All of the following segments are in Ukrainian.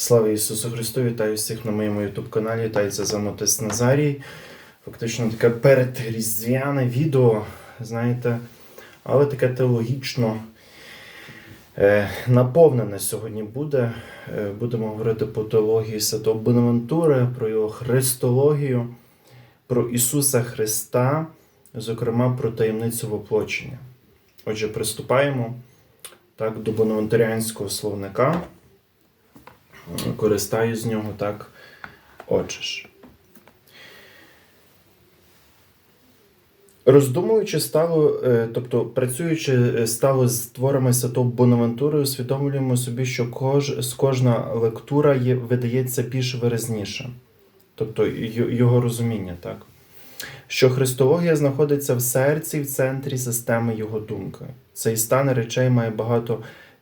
Слава Ісусу Христу! Вітаю всіх на моєму YouTube каналі. Вітається за Мотис Назарій. Фактично таке передріздвяне відео, знаєте, але таке теологічно е, наповнене сьогодні буде. Е, будемо говорити по теології Святого Бонавентури, про його христологію, про Ісуса Христа, зокрема про таємницю воплочення. Отже, приступаємо так, до бонавентаріанського словника користаю з нього так. Ж. Роздумуючи стало, е, тобто працюючи е, стало з творами Святого Бонавентури, усвідомлюємо собі, що кож, кожна лектура є, видається більш виразніше, тобто його розуміння, так. Що христологія знаходиться в серці, в центрі системи його думки. Цей стан речей має багато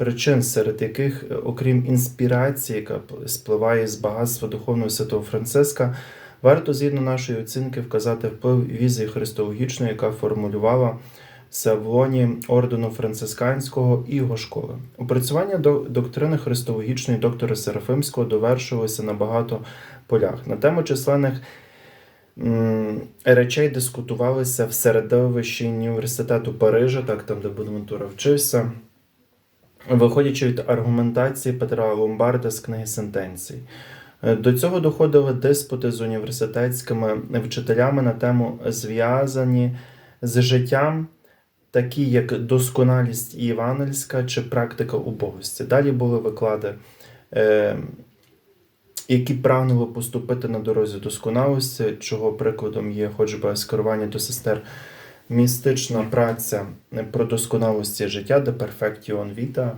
причин, серед яких, е, окрім інспірації, яка спливає з багатства духовного святого Франциска, варто згідно нашої оцінки вказати вплив візії христологічної, яка формулювалася в лоні ордену францисканського і його школи. Опрацювання до доктрини христологічної доктора Серафимського довершилося на багато полях. На тему численних речей дискутувалися в середовищі університету Парижа, так там, де Бонавентура вчився. Виходячи від аргументації Петра Ломбарда з книги сентенцій. Е, До цього доходили диспути з університетськими вчителями на тему зв'язані з життям, такі як досконалість євангельська чи практика убогості. Далі були виклади, е, які прагнули поступити на дорозі досконалості, чого прикладом є хоч би скерування до сестер містична праця про досконалості життя де Perfection Vita.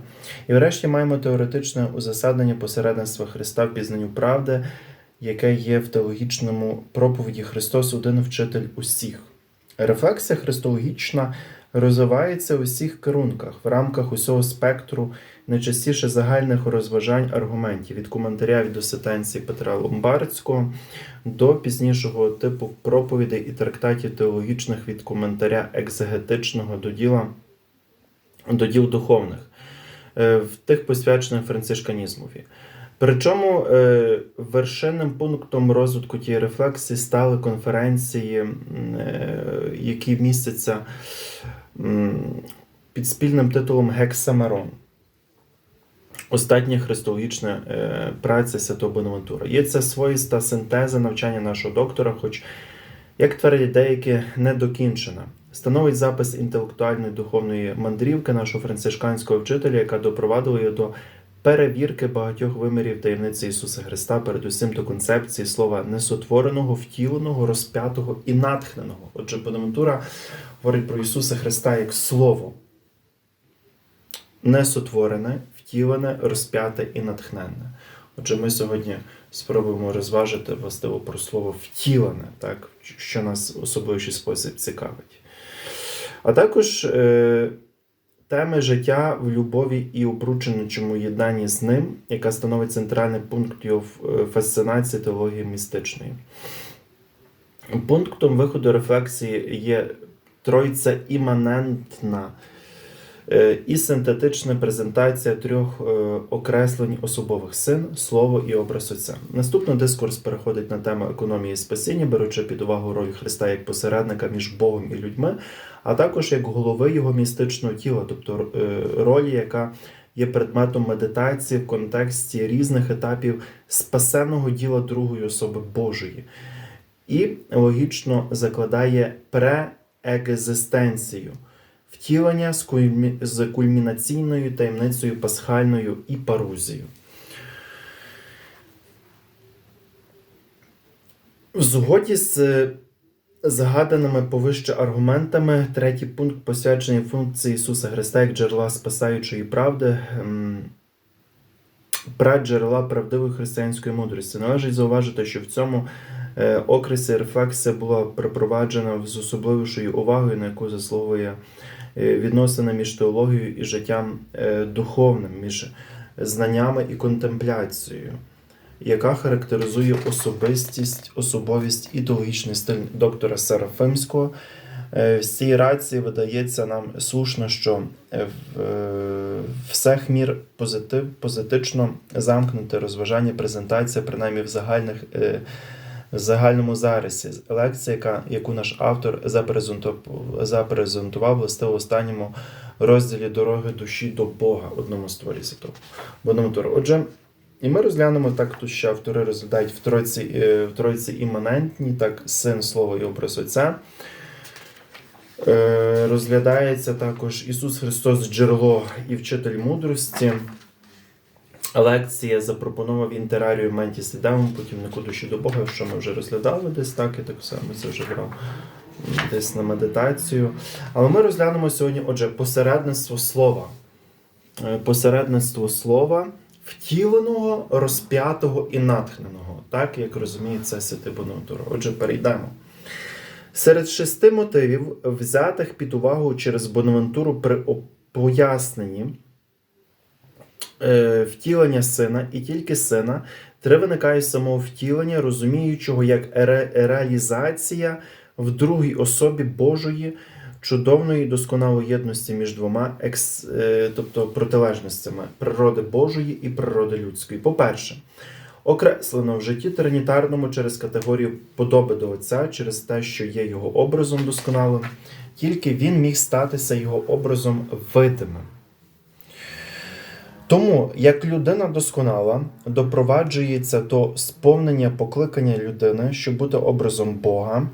І врешті маємо теоретичне узасаднення посередництва Христа в пізнанню правди, яке є в теологічному проповіді Христос один вчитель усіх. Рефлексія христологічна розвивається у всіх керунках, в рамках усього спектру найчастіше загальних розважань аргументів від коментаря від доситенції Петра Ломбардського до пізнішого типу проповідей і трактатів теологічних від коментаря екзегетичного до діла до діл духовних, е, в тих посвячених францишканізмові. Причому е, вершинним пунктом розвитку тієї рефлексії стали конференції, е, які містяться під спільним титулом Гексамерон. Остання христологічна е, праця Святого Бонавентура. Є це своїста синтеза навчання нашого доктора, хоч, як твердять деякі, не докінчена. Становить запис інтелектуальної духовної мандрівки нашого францишканського вчителя, яка допровадила його до перевірки багатьох вимірів таємниці Ісуса Христа, передусім до концепції слова несотвореного, втіленого, розп'ятого і натхненого. Отже, Бонавентура говорить про Ісуса Христа як Слово несотворене, втілене, розп'яте і натхненне. Отже, ми сьогодні спробуємо розважити властиво про слово втілене, так, що нас особливий спосіб цікавить. А також е, теми життя в любові і обрученому єднанні з ним, яка становить центральний пункт його е, фасцинації теології містичної. Пунктом виходу рефлексії є тройця іманентна і синтетична презентація трьох е, окреслень особових син, слово і образ Отця. Наступний дискурс переходить на тему економії спасіння, беручи під увагу роль Христа як посередника між Богом і людьми, а також як голови його містичного тіла, тобто е, ролі, яка є предметом медитації в контексті різних етапів спасенного діла другої особи Божої. І логічно закладає преекзистенцію втілення з кульмі- з кульмінаційною таємницею пасхальною і парузією. В згоді з е, згаданими повище аргументами, третій пункт посвячений функції Ісуса Христа як джерела спасаючої правди, ем, праджерела правдивої християнської мудрості. Належить зауважити, що в цьому е, окресі рефлексія була припроваджена з особливішою увагою, на яку заслуговує відносини між теологією і життям е, духовним, між знаннями і контемпляцією, яка характеризує особистість, особовість і теологічний стиль доктора Серафимського, Е, В цій рації видається нам слушно, що е, в- е, всех мір позитив, позитично замкнуте розважання, презентація, принаймні в загальних. Загальному зарисі лекція, яка, яку наш автор запрезентував, власне в останньому розділі дороги душі до Бога, одному з. В одному творі. Отже, і ми розглянемо так, тут ще автори розглядають в тройці, е, в тройці іманентні, так, син, слово і образ Отця. Е, Розглядається також Ісус Христос, джерело і вчитель мудрості. Лекція запропонував інтерарію Ментіс Ідемом, путівнику душі до Бога, що ми вже розглядали десь так, я так само це вже брав десь на медитацію. Але ми розглянемо сьогодні, отже, посередництво слова. Е, Посередництво слова, втіленого, розп'ятого і натхненого, так як розуміє це Святий Бонавтура. Отже, перейдемо. Серед шести мотивів, взятих під увагу через Бонавентуру при поясненні е, втілення сина і тільки сина, три виникає з втілення, розуміючого як ре- реалізація в другій особі Божої чудовної досконалої єдності між двома екс, е, тобто протилежностями природи Божої і природи людської. По-перше, окреслено в житті тринітарному через категорію подоби до Отця, через те, що є його образом досконалим, тільки він міг статися його образом видимим. Тому, як людина досконала, допроваджується до сповнення покликання людини, щоб бути образом Бога.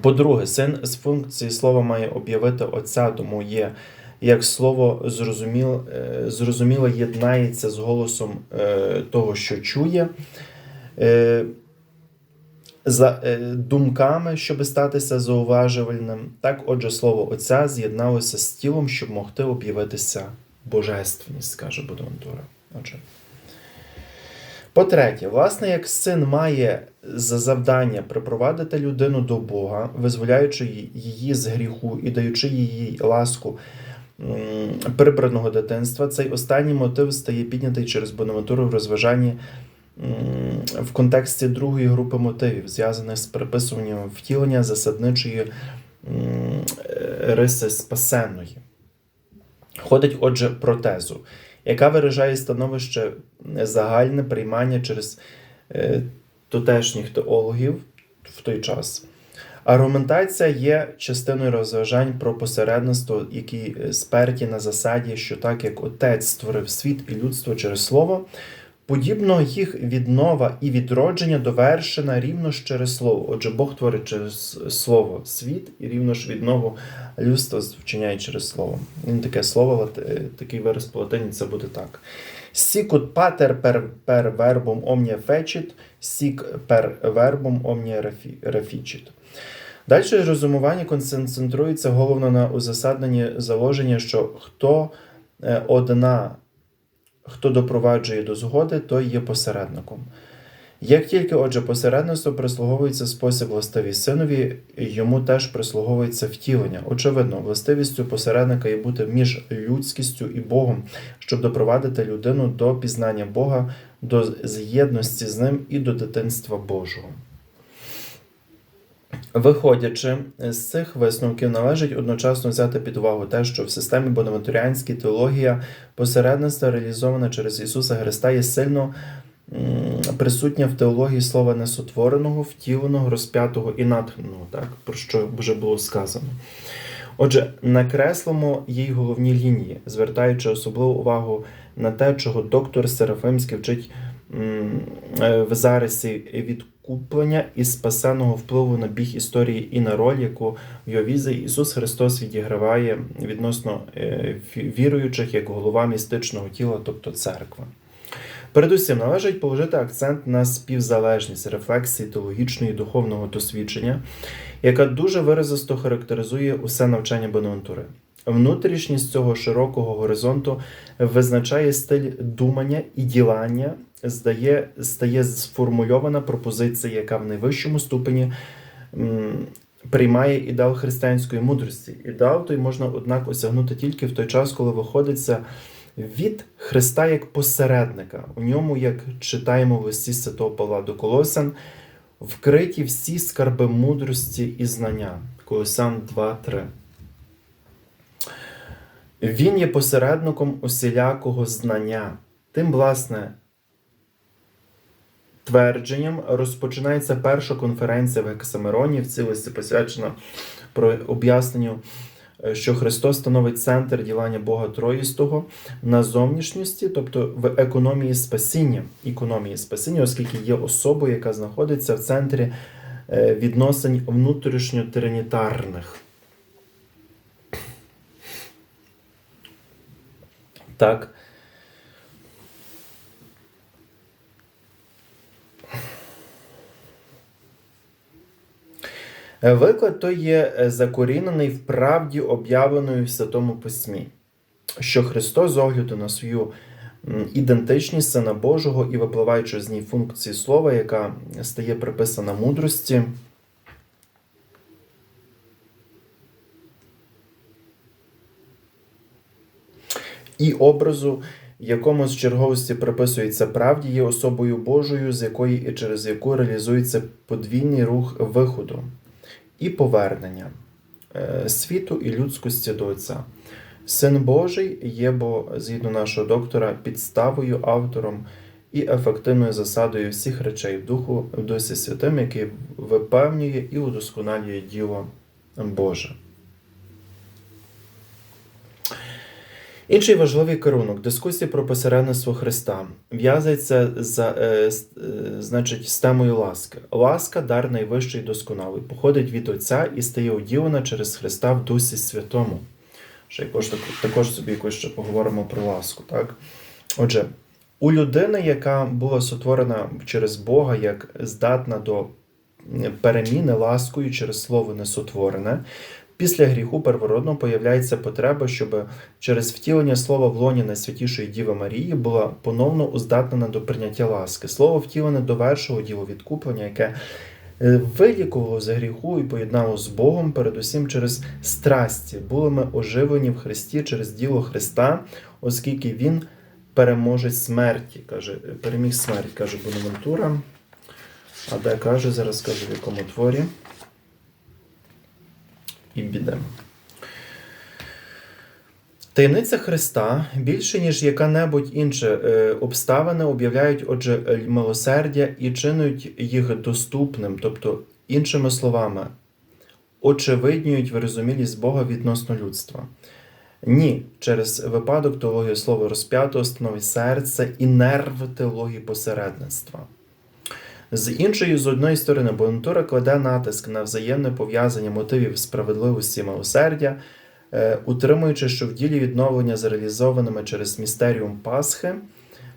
По-друге, син з функції слова має об'явити Отця, тому є, як слово зрозуміло, е, зрозуміло єднається з голосом е, того, що чує. Е, За думками, щоб статися зауважувальним, так, отже, слово Отця з'єдналося з тілом, щоб могти об'явитися божественність, скаже Бодонтура. Отже. По-третє, власне, як син має за завдання припровадити людину до Бога, визволяючи її з гріху і даючи їй ласку прибраного дитинства, цей останній мотив стає піднятий через Бонавентуру в розважанні в контексті другої групи мотивів, зв'язаних з приписуванням втілення засадничої е, риси спасенної. Ходить, отже, про тезу, яка виражає становище загальне приймання через е, тутешніх теологів в той час. Аргументація є частиною розважань про посередництво, які е, сперті на засаді, що так як Отець створив світ і людство через слово, подібно їх віднова і відродження довершена рівно ж через слово. Отже, Бог творить через слово світ і рівно ж віднову людства вчиняє через слово. Він таке слово, е, такий вираз по латині, це буде так. Сікут патер per, per verbum omnia fecit, сік verbum omnia refi- reficit. Далі розумування концентрується головно на узасадненні заложення, що хто е, одна, хто допроваджує до згоди, той є посередником. Як тільки, отже, посередництво прислуговується спосіб властивий синові, йому теж прислуговується втілення. Очевидно, властивістю посередника є бути між людськістю і Богом, щоб допровадити людину до пізнання Бога, до з'єдності з ним і до дитинства Божого. Виходячи з цих висновків, належить одночасно взяти під увагу те, що в системі бонавентуріанській теологія посередництва реалізована через Ісуса Христа є сильно присутня в теології слова несотвореного, втіленого, розп'ятого і натхненого, так, про що вже було сказано. Отже, накреслимо їй головні лінії, звертаючи особливу увагу на те, чого доктор Серафимський вчить в зарисі відкуплення і спасеного впливу на біг історії і на роль, яку в його візі Ісус Христос відіграває відносно е, віруючих як голова містичного тіла, тобто церкви. Передусім належить положити акцент на співзалежність рефлексії теологічного і духовного досвідчення, яка дуже виразисто характеризує усе навчання Бонавентури. Внутрішність цього широкого горизонту визначає стиль думання і ділання, здає, стає сформульована пропозиція, яка в найвищому ступені м, приймає ідеал християнської мудрості. Ідеал той можна, однак, осягнути тільки в той час, коли виходиться від Христа як посередника. У ньому, як читаємо в листі Святого Павла до Колосян, вкриті всі скарби мудрості і знання. Колосан 2.3. Він є посередником усілякого знання. Тим, власне, твердженням розпочинається перша конференція в Гексамероні, в цілості посвячена про об'ясненню, е, що Христос становить центр ділання Бога Троїстого на зовнішністі, тобто в економії спасіння, економії спасіння, оскільки є особою, яка знаходиться в центрі е, відносин внутрішньотринітарних. Так. Е, Виклад то є е, закорінений в правді, об'явленої в Святому Письмі, що Христос з огляду на свою ідентичність Сина Божого і випливаючи з ній функції слова, яка стає приписана мудрості, і образу, якому з черговості приписується правді, є особою Божою, з якої і через яку реалізується подвійний рух виходу і повернення е, світу і людськості до Отця. Син Божий є, бо, згідно нашого доктора, підставою, автором і ефективною засадою всіх речей в Духу в Дусі Святим, який випевнює і удосконалює діло Боже. Інший важливий керунок дискусії про посередництво Христа в'язується за, е, е, значить, з темою ласки. Ласка дар найвищий досконалий, походить від Отця і стає уділена через Христа в Дусі Святому. Ще якось також собі якось ще поговоримо про ласку. Так? Отже, у людини, яка була сотворена через Бога, як здатна до переміни ласкою через слово несотворене, після гріху первородного появляється потреба, щоб через втілення слова в лоні Найсвятішої Діви Марії була поновно уздатнена до прийняття ласки. Слово втілене до вершого ділу відкуплення, яке е, вилікувало за гріху і поєднало з Богом, передусім через страсті. Були ми оживлені в Христі через діло Христа, оскільки Він переможець смерті, каже, переміг смерть, каже Бонавентура. А де каже, зараз скажу в якому творі. І підемо. Таємниця Христа більше, ніж яка-небудь інша е, обставини, об'являють, отже, е, милосердя і чинують їх доступним, тобто, іншими словами, очевиднюють вирозумілість Бога відносно людства. Ні, через випадок теології слова розп'ятого становить серце і нерв теології посередництва. З іншої, з одної сторони, Бонатура кладе натиск на взаємне пов'язання мотивів справедливості милосердя, е, утримуючи, що в ділі відновлення зреалізованими через містеріум Пасхи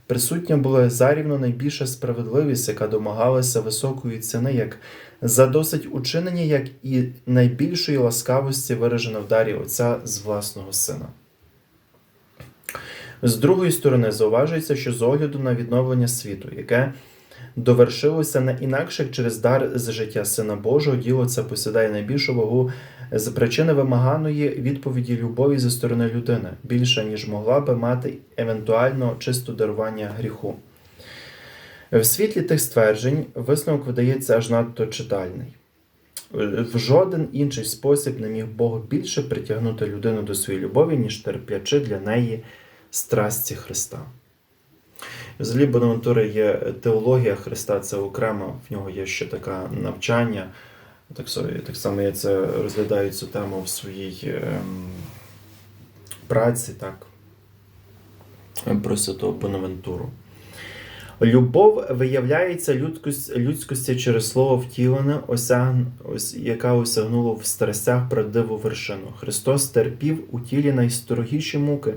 присутня була зарівно найбільша справедливість, яка домагалася високої ціни, як за досить учинення, як і найбільшої ласкавості, виражена в дарі Отця з власного сина. З другої сторони, зауважується, що з огляду на відновлення світу, яке довершилося не інакше через дар з життя Сина Божого, діло це посідає найбільшу вагу з причини вимаганої відповіді любові зі сторони людини, більше, ніж могла би мати евентуально чисто дарування гріху. В світлі тих стверджень висновок видається аж надто читальний. В жоден інший спосіб не міг Бог більше притягнути людину до своєї любові, ніж терплячи для неї страсті Христа. Взагалі, Бонавентури є теологія Христа, це окремо, в нього є ще таке навчання. Так, так само я це розглядаю цю тему в своїй ем, праці, так, про святого Бонавентуру. Любов виявляється людськость, людськості через слово втілене, осягн, ось, яка осягнула в страстях правдиву вершину. Христос терпів у тілі найсторогіші муки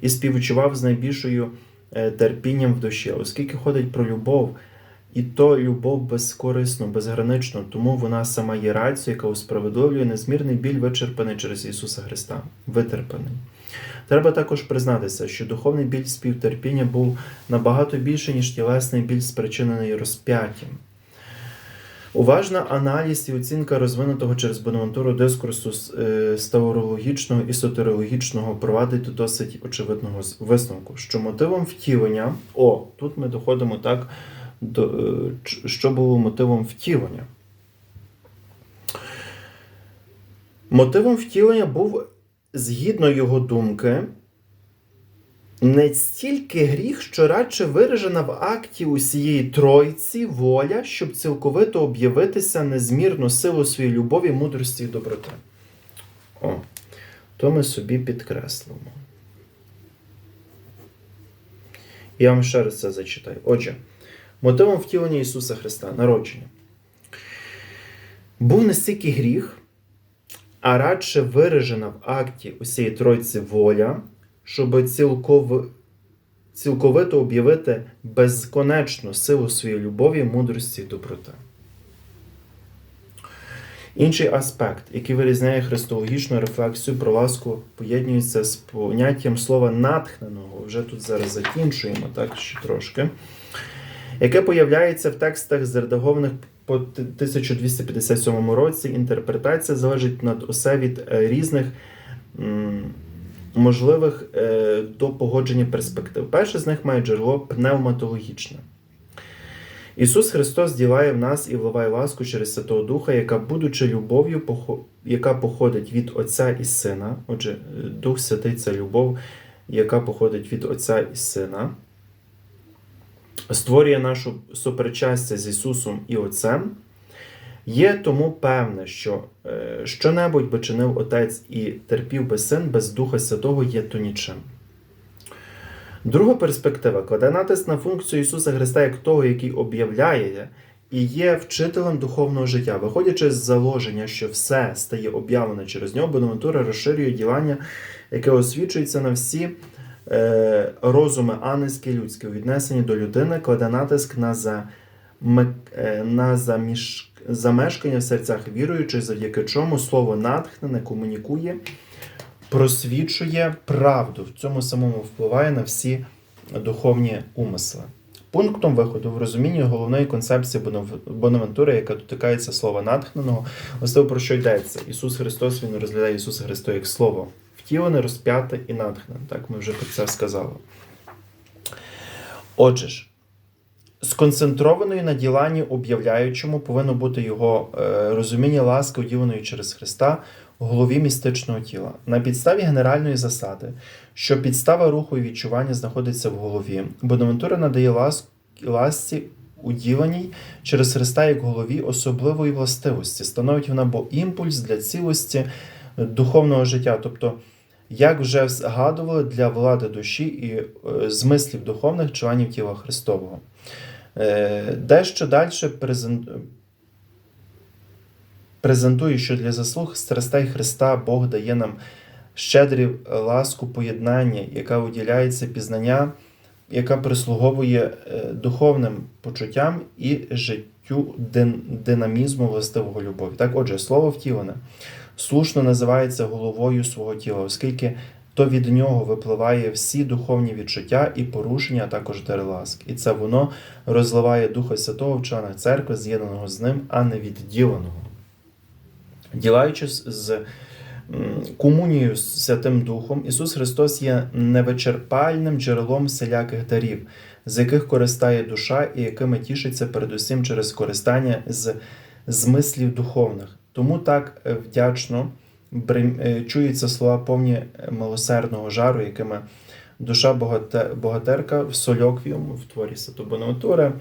і співчував з найбільшою терпінням в душі, оскільки ходить про любов, і то любов безкорисно, безгранично, тому вона сама є рацією, яка усправедливлює незмірний біль, вичерпаний через Ісуса Христа, витерпаний. Треба також признатися, що духовний біль співтерпіння був набагато більше, ніж тілесний біль, спричинений розп'яттям. Уважна аналіз і оцінка розвинутого через Бонавентуру дискурсу е, ставрологічного і сотерологічного провадить до досить очевидного висновку, що мотивом втілення, о, тут ми доходимо так, до, е, що було мотивом втілення. Мотивом втілення був, згідно його думки, не стільки гріх, що радше виражена в акті усієї Тройці воля, щоб цілковито об'явитися незмірну силу своєї любові, мудрості і доброти. О, то ми собі підкреслимо. Я вам ще раз це зачитаю. Отже, мотивом втілення Ісуса Христа, народження, був не стільки гріх, а радше виражена в акті усієї Тройці воля, щоб цілков... цілковито об'явити безконечну силу своєї любові, мудрості і доброти. Інший аспект, який вирізняє христологічну рефлексію про ласку, поєднується з поняттям слова натхненого. Вже тут зараз закінчуємо, так ще трошки, яке появляється в текстах, зредагованих по 1257 році. Інтерпретація залежить над усе від е, різних можливих е, до погодження перспектив. Перше з них має джерело пневматологічне. Ісус Христос ділає в нас і вливає ласку через Святого Духа, яка, будучи любов'ю, яка походить від Отця і Сина. Отже, Дух Святий це любов, яка походить від Отця і Сина, створює нашу сопричастя з Ісусом і Отцем. Є тому певне, що е, що-небудь би чинив Отець і терпів би син без Духа Святого є то нічим. Друга перспектива. Кладе натиск на функцію Ісуса Христа як того, який об'являє і є вчителем духовного життя, виходячи з заложення, що все стає об'явлене через нього, Бонавентура розширює ділання, яке освічується на всі е, розуми ангельські, людські у віднесенні до людини, кладе натиск на, за, е, на заміш, замешкання в серцях віруючих, завдяки чому слово натхнене комунікує просвічує правду, в цьому самому впливає на всі духовні умисли. Пунктом виходу в розумінні головної концепції Бонавентури, яка дотикається слова натхненого, ось те, про що йдеться. Ісус Христос Він розглядає Ісуса Христа як Слово, втілене, розп'яте і натхнене. Так, ми вже про це сказали. Отже ж, сконцентрованою на діланні об'являючому повинно бути його е, розуміння ласки, уділеної через Христа в голові містичного тіла. На підставі генеральної засади, що підстава руху і відчування знаходиться в голові, Бонавентура надає лас- ласці уділеній через Христа як голові особливої властивості. Становить вона бо імпульс для цілості духовного життя. Тобто, як вже згадували для влади душі і е, змислів духовних членів тіла Христового. Е, Дещо далі презент... презентує, що для заслуг страстей Христа Бог дає нам щедрі ласку поєднання, яка уділяється пізнання, яка прислуговує е, духовним почуттям і життю динамізму властивого любові. Так, отже, слово втілене слушно називається головою свого тіла, оскільки то від нього випливає всі духовні відчуття і порушення, а також дар ласки. І це воно розливає Духа Святого в членах церкви, з'єднаного з ним, а не відділеного. Ділаючись з комунією з Святим Духом, Ісус Христос є невичерпальним джерелом всіляких дарів, з яких користає душа і якими тішиться передусім через користання з змислів духовних. Тому так е, вдячно чуються слова повні е, милосердного жару, якими душа богатирка в сольоквіум в творі Сатобонатури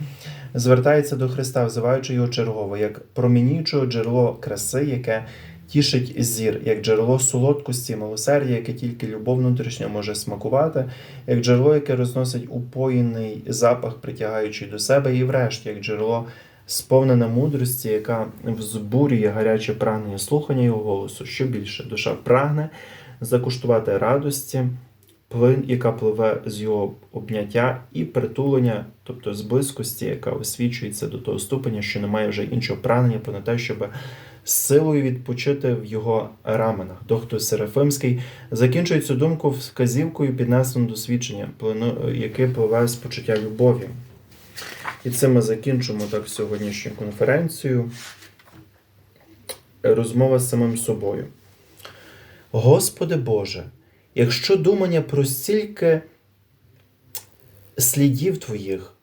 звертається до Христа, взиваючи його чергово, як промінюючого джерело краси, яке тішить зір, як джерело солодкості, милосердя, яке тільки любов внутрішня може смакувати, як джерело, яке розносить упоїний запах, притягаючи до себе, і врешті, як джерело сповнене мудрості, яка взбурює гаряче прагнення слухання його голосу. Що більше, душа прагне закуштувати радості, плин, яка пливе з його обняття, і притулення, тобто з близькості, яка освічується до того ступеня, що немає вже іншого прагнення, понад те, щоб силою відпочити в його раменах. Доктор Серафимський закінчує цю думку вказівкою піднесено до свідчення, яке пливе з почуття любові. І цим ми закінчимо так сьогоднішню конференцію. Розмова з самим собою. Господи Боже, якщо думання про стільки слідів Твоїх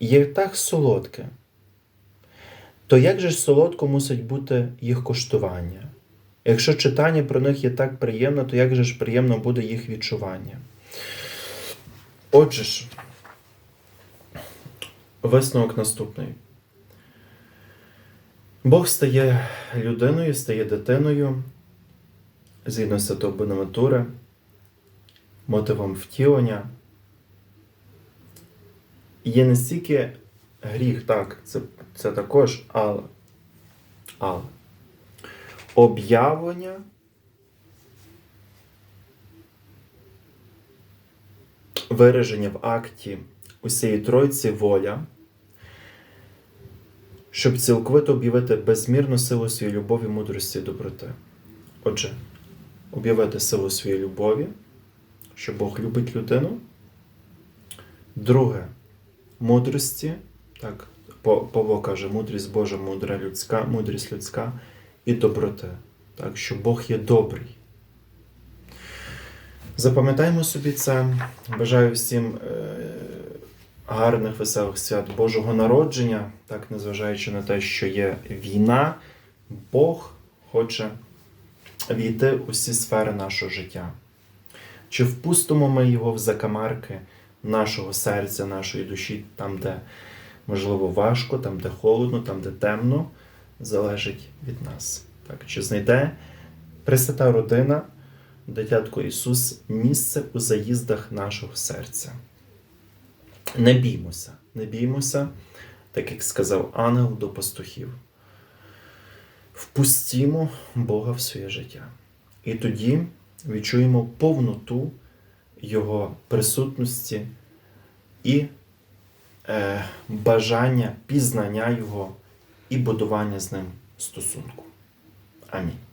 є так солодке, то як же ж солодко мусить бути їх коштування? Якщо читання про них є так приємно, то як же ж приємно буде їх відчування? Отже ж, висновок наступний. Бог стає людиною, стає дитиною, згідно Святого Бонавентури, мотивом втілення. Є не стільки гріх, так, це, це також, але, але об'явлення вираження в акті усієї Тройці воля, щоб цілковито об'явити безмірну силу своєї любові, мудрості і доброти. Отже, об'явити силу своєї любові, що Бог любить людину. Друге мудрості, так, Па- Павло каже, мудрість Божа, мудра людська, мудрість людська і доброти. Так, що Бог є добрий. Запам'ятаємо собі це. Бажаю всім е, гарних, веселих свят Божого народження, так, незважаючи на те, що є війна, Бог хоче війти у всі сфери нашого життя. Чи впустимо ми його в закамарки нашого серця, нашої душі, там, де можливо важко, там, де холодно, там, де темно, залежить від нас. Так, чи знайде Пресвята родина, дитятко Ісус, місце у заїздах нашого серця? Не біймося, не біймося, так як сказав ангел до пастухів. Впустімо Бога в своє життя. І тоді відчуємо повноту Його присутності і е, бажання пізнання Його і будування з ним стосунку. Амінь.